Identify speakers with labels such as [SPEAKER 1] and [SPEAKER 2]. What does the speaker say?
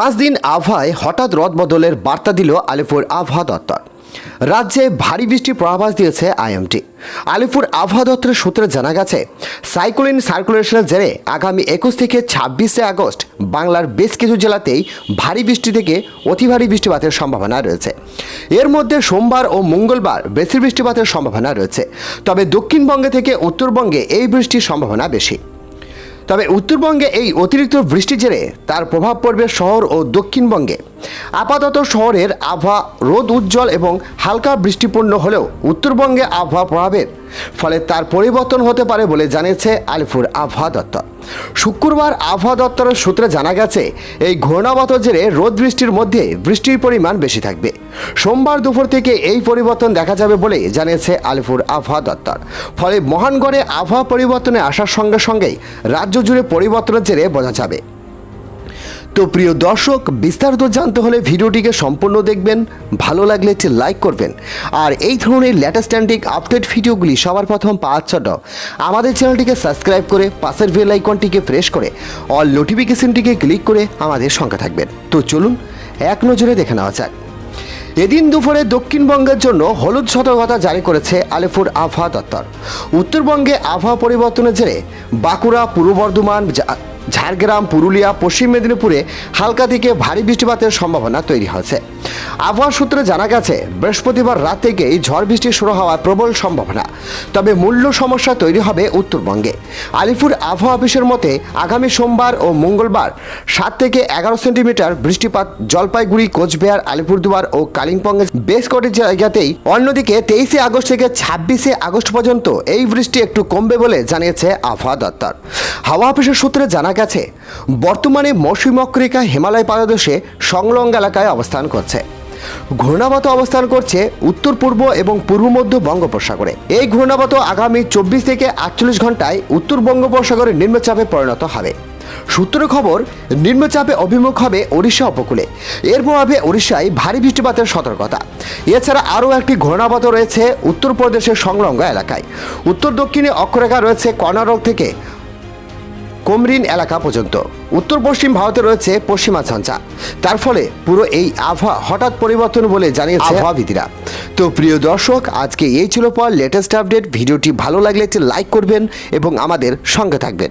[SPEAKER 1] পাঁচ দিন আবহাওয়ায় হঠাৎ রদবদলের বার্তা দিল আলিপুর আবহাওয়া দপ্তর। রাজ্যে ভারী বৃষ্টির পূর্বাভাস দিয়েছে আইএমটি। আলিপুর আবহাওয়া দপ্তরের সূত্রে জানা গেছে সাইক্লোন সার্কুলেশনের জেরে আগামী একুশ থেকে ছাব্বিশে আগস্ট বাংলার বেশ কিছু জেলাতেই ভারী বৃষ্টি থেকে অতি ভারী বৃষ্টিপাতের সম্ভাবনা রয়েছে। এর মধ্যে সোমবার ও মঙ্গলবার বেশি বৃষ্টিপাতের সম্ভাবনা রয়েছে। তবে দক্ষিণবঙ্গে থেকে উত্তরবঙ্গে এই বৃষ্টির সম্ভাবনা বেশি। তবে উত্তরবঙ্গে এই অতিরিক্ত বৃষ্টির জেরে তার প্রভাব পড়বে শহর ও দক্ষিণবঙ্গে। আপাতত শহরের আবহাওয়া রোদ উজ্জ্বল এবং হালকা বৃষ্টিপূর্ণ হলেও উত্তরবঙ্গে আবহাওয়া প্রভাবের ফলে তার পরিবর্তন হতে পারে বলে জানিয়েছে আলিপুর আবহাওয়া দপ্তর। শুক্রবার আবহাওয়া দপ্তরের সূত্রে জানা গেছে, এই ঘূর্ণাবত জেরে রোদ বৃষ্টির মধ্যে বৃষ্টির পরিমাণ বেশি থাকবে। সোমবার দুপুর থেকে এই পরিবর্তন দেখা যাবে বলে জানিয়েছে আলিপুর আবহাওয়া দপ্তর। ফলে মহানগরে আবহাওয়া পরিবর্তনে আসার সঙ্গে সঙ্গেই রাজ্য জুড়ে পরিবর্তনের জেরে বোঝা যাবে। তো প্রিয় দর্শক, বিস্তারিত জানতে হলে ভিডিওটিকে সম্পূর্ণ দেখবেন, ভালো লাগলে একটি লাইক করবেন। আর এই ধরনের লেটেস্ট আপডেট ভিডিওগুলি সবার প্রথম পাওয়ার জন্য আমাদের চ্যানেলটিকে সাবস্ক্রাইব করে পাশের বেল আইকনটিকে প্রেস করে অল নোটিফিকেশনটিকে ক্লিক করে আমাদের সঙ্গে থাকবেন। তো চলুন, এক নজরে দেখে নেওয়া যাক। এদিন দুপুরে দক্ষিণবঙ্গের জন্য হলুদ সতর্কতা জারি করেছে আলিপুর আবহাওয়া দপ্তর। উত্তরবঙ্গে আবহাওয়া পরিবর্তনের জেরে বাঁকুড়া, পূর্ব বর্ধমান ঝাড়গ্রাম, পুরুলিয়া, পশ্চিম মেদিনীপুরে হালকা থেকে ভারী বৃষ্টিপাতের সম্ভাবনা তৈরি হয়েছে। আবহাওয়া সূত্রে জানা গেছে, বৃহস্পতিবার রাত থেকেই ঝড় বৃষ্টি শুরু হওয়ার প্রবল সম্ভাবনা। তবে মূল্য সমস্যা তৈরি হবে উত্তরবঙ্গে। আলিপুর আবহাওয়া অফিসের মতে, আগামী সোমবার ও মঙ্গলবার সাত থেকে এগারো সেন্টিমিটার বৃষ্টিপাত জলপাইগুড়ি, কোচবিহার, আলিপুরদুয়ার ও কালিম্পংয়ের বেশ কটি জায়গাতেই। অন্যদিকে তেইশে আগস্ট থেকে ছাব্বিশে আগস্ট পর্যন্ত এই বৃষ্টি একটু কমবে বলে জানিয়েছে আবহাওয়া দপ্তর। হাওয়া অফিসের সূত্রে জানা গেছে। বর্তমানে মৌসুমী অক্ষরেখা হিমালয় পাদদেশে সংলগ্ন এলাকায় অবস্থান করছে। ঘূর্ণাবত অবস্থান করছে উত্তর, পূর্ব এবং পূর্ব মধ্য বঙ্গোপসাগরে। এই ঘূর্ণাবত আগামী চব্বিশ থেকে আটচল্লিশ ঘন্টায় উত্তর বঙ্গোপসাগরে নিম্নচাপে পরিণত হবে। সূত্র খবর, নিম্নচাপে অভিমুখ হবে ওড়িশা উপকূলে। এর প্রভাবে ওড়িশায় ভারী বৃষ্টিপাতের সতর্কতা। এছাড়া আরও একটি ঘূর্ণাবত রয়েছে উত্তরপ্রদেশের সংলগ্ন এলাকায়। উত্তর দক্ষিণে অক্ষরেখা রয়েছে কর্ণাটক থেকে। কোমরিন এলাকা পর্যন্ত। উত্তর পশ্চিম ভারতে রয়েছে পশ্চিমা ঝঞ্ঝা। তার ফলে পুরো এই আবহাওয়া হঠাৎ পরিবর্তন বলে জানিয়েছে আবহাওয়াবিদরা। তো প্রিয় দর্শক আজকে এই ছিল পর লেটেস্ট আপডেট ভিডিওটি ভালো লাগলে একটি লাইক করবেন এবং আমাদের সঙ্গে থাকবেন।